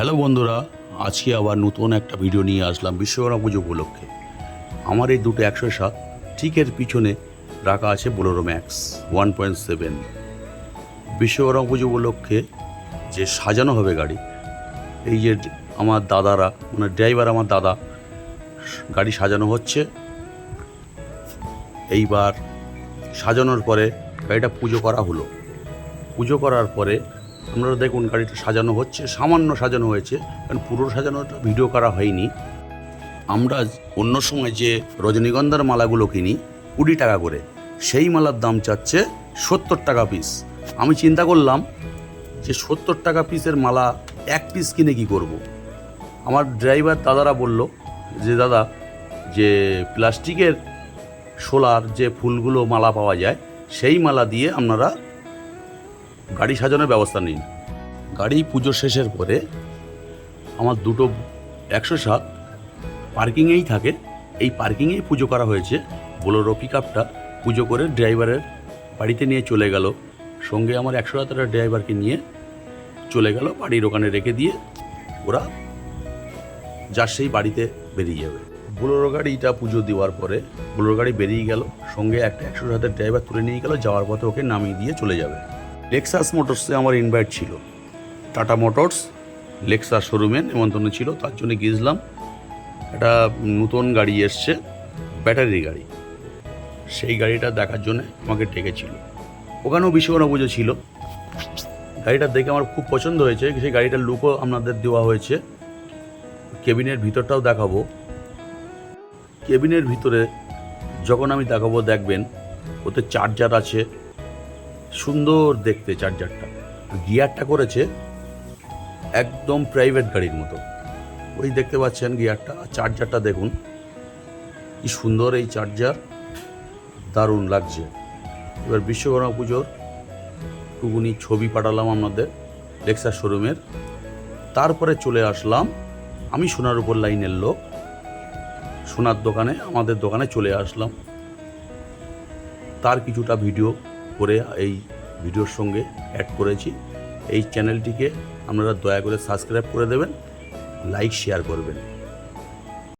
Hello বন্ধুরা, আজকে আবার নতুন একটা ভিডিও নিয়ে আসলাম বিশ্বকর্মা পুজো উপলক্ষে। আমার এই দুটো একশো সাত, ঠিক এর পিছনে রাখা আছে Bolero Max one point seven Vishwakarma Puja উপলক্ষে যে সাজানো হবে গাড়ি, এই যে আমার দাদারা মানে ড্রাইভার আমার দাদা, গাড়ি সাজানো হচ্ছে। এইবার সাজানোর পরে গাড়িটা পুজো করা হলো। পুজো করার পরে আপনারা দেখুন গাড়িটা সাজানো হচ্ছে, সামান্য সাজানো হয়েছে, কারণ পুরো সাজানোটা ভিডিও করা হয়নি আমরা অন্য সময় যে রজনীগন্ধার মালাগুলো কিনি, কুড়ি টাকা করে, সেই মালার দাম চাচ্ছে সত্তর টাকা পিস আমি চিন্তা করলাম যে সত্তর টাকা পিসের মালা এক পিস কিনে কি করব। আমার ড্রাইভার দাদারা বলল যে, দাদা, যে প্লাস্টিকের শোলার যে ফুলগুলো মালা পাওয়া যায়, সেই মালা দিয়ে আপনারা গাড়ি সাজানোর ব্যবস্থা নিন। গাড়ি পুজো শেষের পরে আমার দুটো একশো সাত পার্কিংয়েই থাকে। এই পার্কিংয়েই পুজো করা হয়েছে। বোলোরো পিক আপটা পুজো করে ড্রাইভারের বাড়িতে নিয়ে চলে গেল। সঙ্গে আমার একশো সাতের ড্রাইভারকে নিয়ে চলে গেল, বাড়ির ওখানে রেখে দিয়ে ওরা যার সেই বাড়িতে বেরিয়ে যাবে। বোলোরো গাড়িটা পুজো দেওয়ার পরে বোলোরো গাড়ি বেরিয়ে গেল। সঙ্গে একটা একশো সাতের ড্রাইভার তুলে নিয়ে গেল, যাওয়ার পথে ওকে নামিয়ে দিয়ে চলে যাবে। লেক্সাস মোটরসে আমার ইনভাইট ছিল। টাটা মোটরস লেক্সাস শোরুমে নেমন্তন্ন ছিল, তার জন্য গিয়েছিলাম। একটা নতুন গাড়ি এসছে ব্যাটারি গাড়ি। সেই গাড়িটা দেখার জন্য আমাকে ডেকেছিল। ওখানেও বিশ্বকর্মা পুজো ছিল। গাড়িটা দেখে আমার খুব পছন্দ হয়েছে। সেই গাড়িটার লুকও আপনাদের দেওয়া হয়েছে। কেবিনের ভিতরটাও দেখাবো। কেবিনের ভিতরে যখন আমি দেখাবো, দেখবেন, ওতে চার্জার আছে। সুন্দর দেখতে চার্জারটা। গিয়ারটা করেছে একদম প্রাইভেট গাড়ির মতো। ওই দেখতে পাচ্ছেন গিয়ারটা চার্জারটা দেখুন। কি সুন্দর এই চার্জার। দারুণ লাগছে। এবার বিশ্বকর্মা পুজোর টুকুনি ছবি পাঠালাম আপনাদের লেক্সার শোরুমের তারপরে চলে আসলাম আমি সোনার উপর লাইনের লোক। সোনার দোকানে, আমাদের দোকানে চলে আসলাম। তার কিছুটা ভিডিও করে এই ভিডিওর সঙ্গে অ্যাড করেছি। এই চ্যানেলটিকে আপনারা দয়া করে সাবস্ক্রাইব করে দেবেন লাইক শেয়ার করবেন।